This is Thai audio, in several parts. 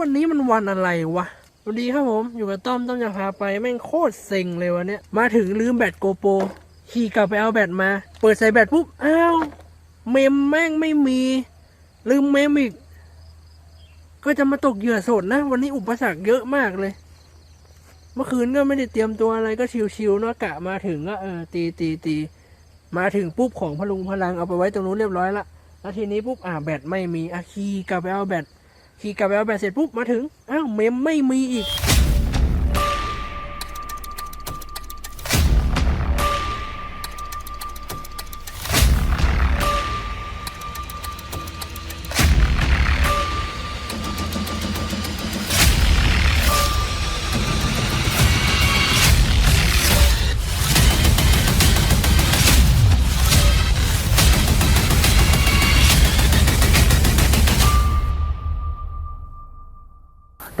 วันนี้มันวันอะไรวะสวัสดีครับผม อยู่กับต้อมต้อมจะพาไปแม่งโคตรเซ็งเลยวันนี้มาถึงลืมแบตโกโปรขี่กลับไปเอาแบตมา เปิดใส่แบตปุ๊บอ้าวเมมแม่งไม่มี ลืมเมมอีก ก็จะมาตกเหยื่อสดนะ วันนี้อุปสรรคเยอะมากเลย เมื่อคืนก็ไม่ได้เตรียมตัวอะไรก็ชิวๆเนาะกะมาถึงก็เออตีตีตีมาถึงปุ๊บของพลุงพลังเอาไปไว้ตรงนู้นเรียบร้อยละแล้วทีนี้ปุ๊บอ่าแบตไม่มีอะคีกลับไปเอาแบต ขี่กลับไปเอาแบตเสร็จปุ๊บมาถึงอ้าวเมมไม่มีอีก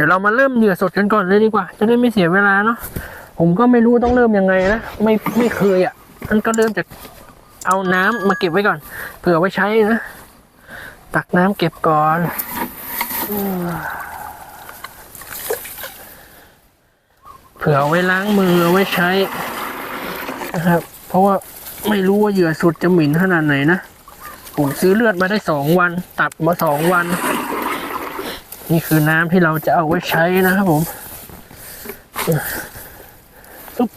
ดี๋ยวเรามาเริ่มเหยื่อสดกันก่อนเลยดีกว่า จะได้ไม่เสียเวลาเนาะผมก็ไม่รู้ต้องเริ่มยังไงนะไม่ไม่เคยอะ่ะมันก็เริ่มจากเอาน้ำมาเก็บไว้ก่อน เผื่อไว้ใช้นะ ตักน้ำเก็บก่อนเผื่อไว้ล้างมือไว้ใช้นะครับ เพราะว่าไม่รู้ว่าเหยื่อสดจะหมิ่นขนาดไหนนะผมซื้อเลือดมาได้สองวัน ตัดมาสองวัน นี่คือน้ำที่เราจะเอาไว้ใช้นะครับผมปึ๊บ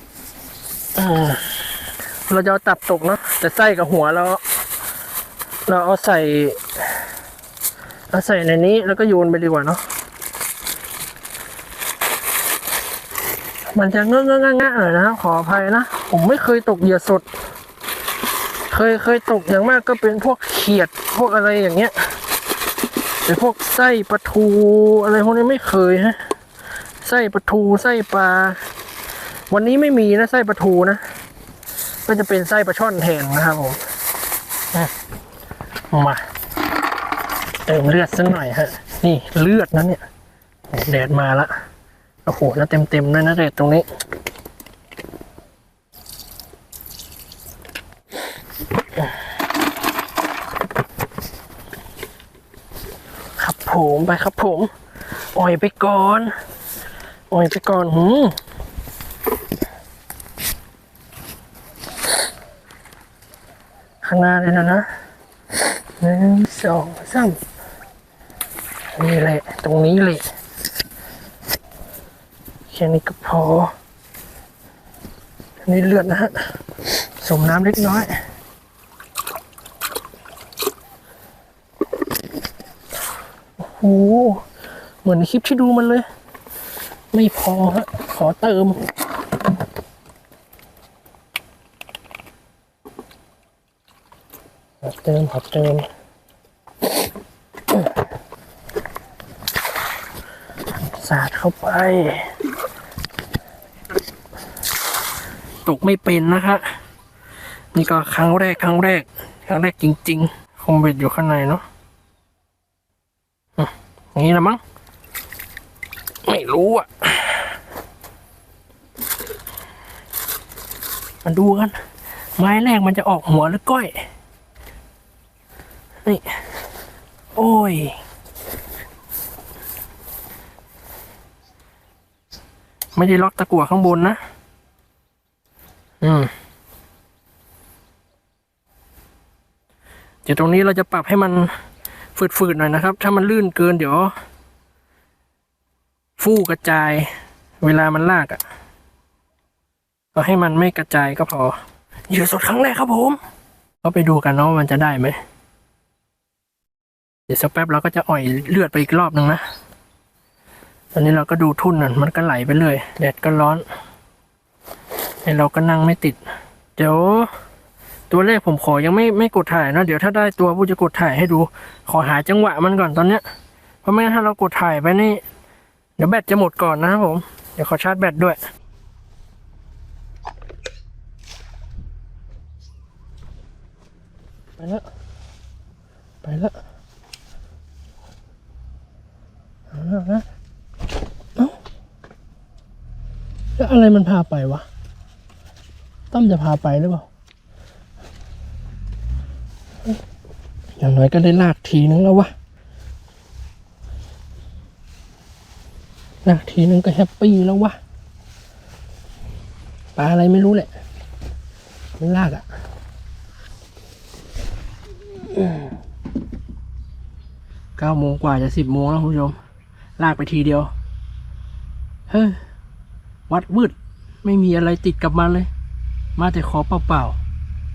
เราจะเอาตับตกเนาะแต่ไส้กับหัวเรา เราเอาใส่ เอาใส่ในนี้แล้วก็โยนไปดีกว่าเนาะมันจะเงอเงอะงะงะหน่อยนะครับขออภัยนะ ผมไม่เคยตกเหยื่อสด เคยเคยตกอย่างมากก็เป็นพวกเขียดพวกอะไรอย่างเงี้ย แต่พวกไส้ปลาทูอะไรพวกนี้ไม่เคยฮะ ไส้ปลาทูไส้ปลา วันนี้ไม่มีนะไส้ปลาทูนะ ก็จะเป็นไส้ปลาช่อนแทนนะครับผมมาเติมเลือดสักหน่อยฮะ นี่เลือดนะเนี่ยแดดมาละโอ้โหแล้วเต็มเต็มๆด้วยนะแดดตรงนี้ ครับ ผมไปครับผมอ่อยไปก่อนอ่อยไปก่อนหืมข้างหน้าเลยนะนะหนึ่งสองสามนี่แหละ ตรงนี้เลยแค่นี้ก็พออันนี่เลือดนะฮะสมน้ำเล็กน้อย อ้เหมือนคลิปที่ดูมันเลย ไม่พอฮะ ขอเติม ขอเติม ขอเติม สาดเข้าไป ตกไม่เป็นนะคะ นี่ก็ครั้งแรก ครั้งแรก ครั้งแรกจริง ๆ คงเบ็ดอยู่ข้างในเนาะางนี้ละมั้ง ไม่รู้อะ มาดูกัน ไม้แรกมันจะออกหัวหรือก้อย นี่ โอ้ย ไม่ได้ล็อกตะกั่วข้างบนนะ อืมเดี๋ยวตรงนี้เราจะปรับให้มัน ฝืดๆหน่อยนะครับ ถ้ามันลื่นเกินเดี๋ยว ฟูกระจาย เวลามันลากอะ่ะก็ให้มันไม่กระจายก็พอเหยื่อสดครั้งแรกครับผม ก็ไปดูกันเนาะมันจะได้ไหม เดี๋ยวสักแป๊บเราก็จะอ่อยเลือดไปอีกรอบหนึ่งนะ ตอนนี้เราก็ดูทุ่นน่ะมันก็ไหลไปเลยแดดก็ร้อนให้เราก็นั่งไม่ติด เดี๋ยว ตัวเลขผมขอยังไม่ไม่กดถ่ายนะเดี๋ยวถ้าได้ตัวผู้จะกดถ่ายให้ดู ขอหาจังหวะมันก่อนตอนเนี้ยเพราะไม่งั้นถ้าเรากดถ่ายไปนี่ เดี๋ยวแบตจะหมดก่อนนะครับผม เดี๋ยวขอชาร์จแบตด้วยไปแล้วไปแล้วเอาแล้วนะเอ้าแล้วอะไรมันพาไปวะตั้มจะพาไปหรือเปล่า อย่างน้อยก็ได้ลากทีนึงแล้ววะนะทีนึงก็แฮปปี้แล้ววะปลาอะไรไม่รู้แหละมันลากอะ่ะเก้าโมงกว่าจะสิบโมงแล้วคุณผู้ชม ลากไปทีเดียว เฮ้ย วัดวืด ไม่มีอะไรติดกับมันเลย มาแต่ขอเปล่า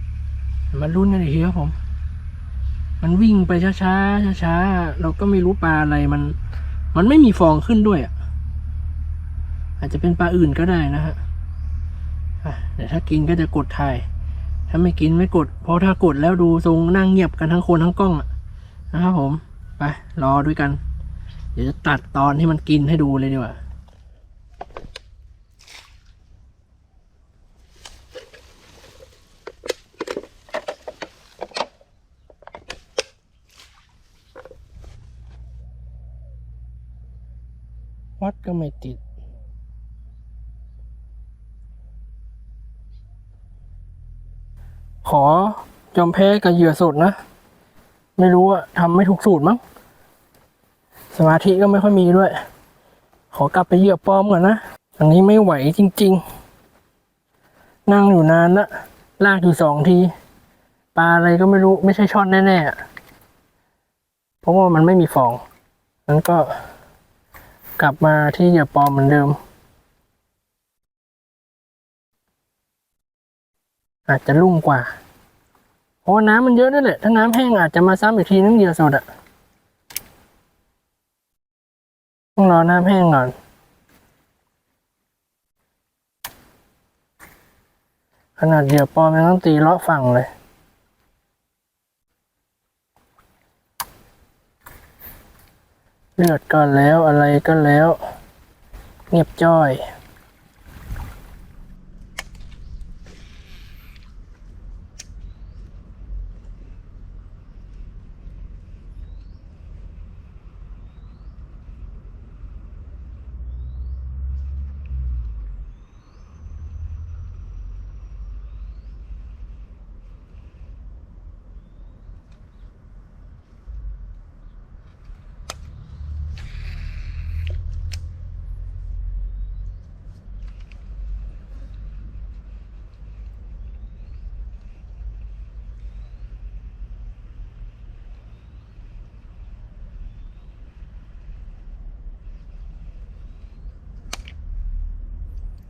ๆ มาลุ้นกันอีกทีครับผม มันวิ่งไปช้าๆช้าๆเราก็ไม่รู้ปลาอะไรมัน มันไม่มีฟองขึ้นด้วยอะ อาจจะเป็นปลาอื่นก็ได้นะฮะอะเดี๋ยวถ้ากินก็จะกดถ่าย ถ้าไม่กินไม่กด เพราะถ้ากดแล้วดูทรงนั่งเงียบกันทั้งคนทั้งกล้องอะนะครับผม ไปรอด้วยกัน เดี๋ยวจะตัดตอนที่มันกินให้ดูเลยดีกว่า วัดก็ไม่ติด ขอยอมแพ้กับเหยื่อสดนะ ไม่รู้อะทำไม่ถูกสูตรมั้ง สมาธิก็ไม่ค่อยมีด้วย ขอกลับไปเหยื่อปลอมก่อนนะ อันนี้ไม่ไหวจริง ๆ นั่งอยู่นานละลากอยู่สองที ปลาอะไรก็ไม่รู้ไม่ใช่ช่อนแน่ๆเพราะว่ามันไม่มีฟองนั้นก็ กลับมาที่เหยื่อปลอมเหมือนเดิม อาจจะลุ่งกว่าเพราะน้ำมันเยอะนั่นแหละถ้าน้ำแห้งอาจจะมาซ้ำอีกทีนึงเหยื่อสดอะต้องรอน้ำแห้งก่อนขนาดเหยื่อปลอมยังต้องตีเลาะฝั่งเลย เลือดก็แล้วอะไรก็แล้ว เงียบจ้อย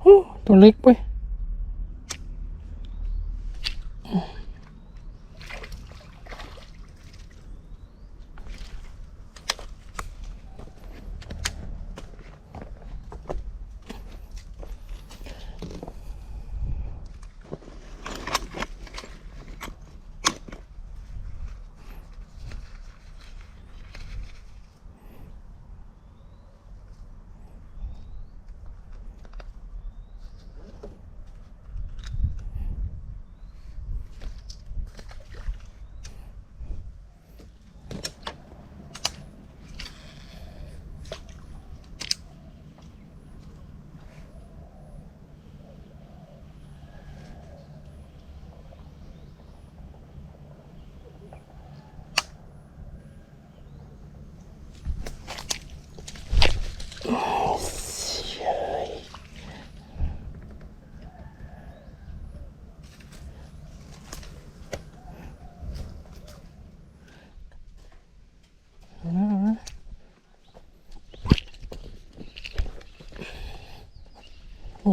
โอ้ ตัวเล็กไปโ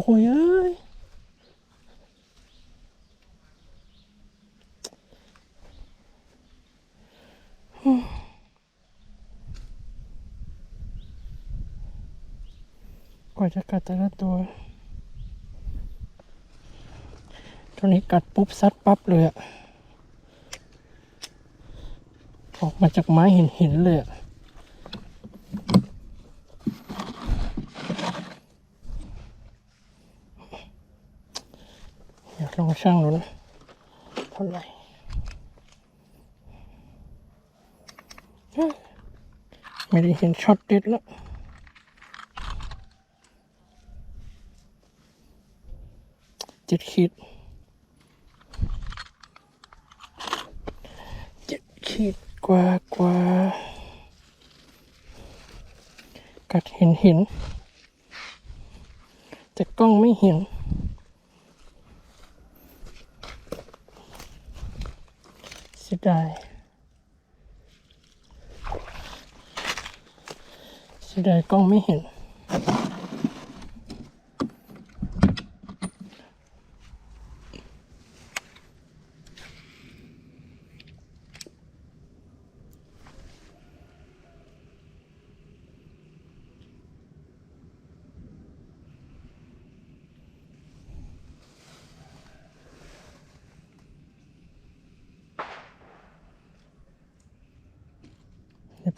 อ้โหเอ้ยกว่าจะกัดแต่ละตัว ตัวนี้กัดปุ๊บซัดปั๊บเลยอะออกมาจากไม้เห็นเห็นๆเลยอะอยากลอง ช่างดูนเท่าไหร่ไม่ได้เห็นช็อตเด็ดแล้วเจ็ดขีดเจ็ดขีดกว่ากว่ากัดเห็นเห็นแต่กล้องไม่เห็น เสียดายเสียดายกล้องไม่เห็น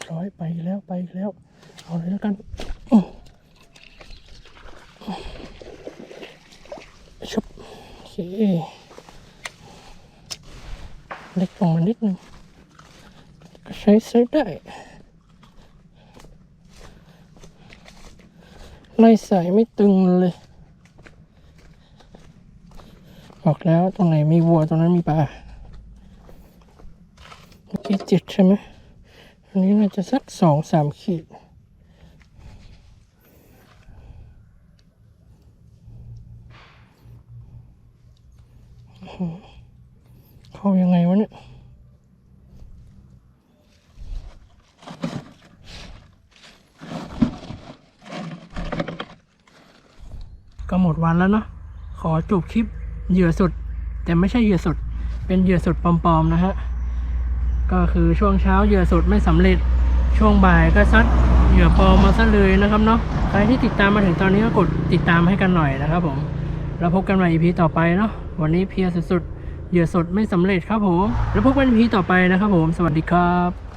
เร้อยไปแล้วไปแล้ว เอาเลยแล้วกันอื้อชุบโอเคเล็กลงมานิดนึงก็ใช้ใช้ได้ไล่สายไม่ตึงเลยบอกแล้วตรงไหนมีวัวตรงนั้นมีปลาเมื่อกี้เจ็ดใช่ไหม อันนี้น่าจะสักสองสามขีด เข้ายังไงวะเนี่ยก็หมดวันแล้วเนาะ ขอจบคลิปเหยื่อสุด แต่ไม่ใช่เหยื่อสุด เป็นเหยื่อสุดปลอมๆนะฮะ ก็คือช่วงเช้าเหยื่อสดไม่สำเร็จช่วงบ่ายก็ซัดเหยื่อปลอมมาซะเลยนะครับเนาะใครที่ติดตามมาถึงตอนนี้ก็กดติดตามให้กันหน่อยนะครับผมแล้วพบกันใหม่ EP ต่อไปเนาะวันนี้เพียสุดๆเหยื่อสดไม่สำเร็จครับผม แล้วพบกัน EP ต่อไปนะครับผม สวัสดีครับ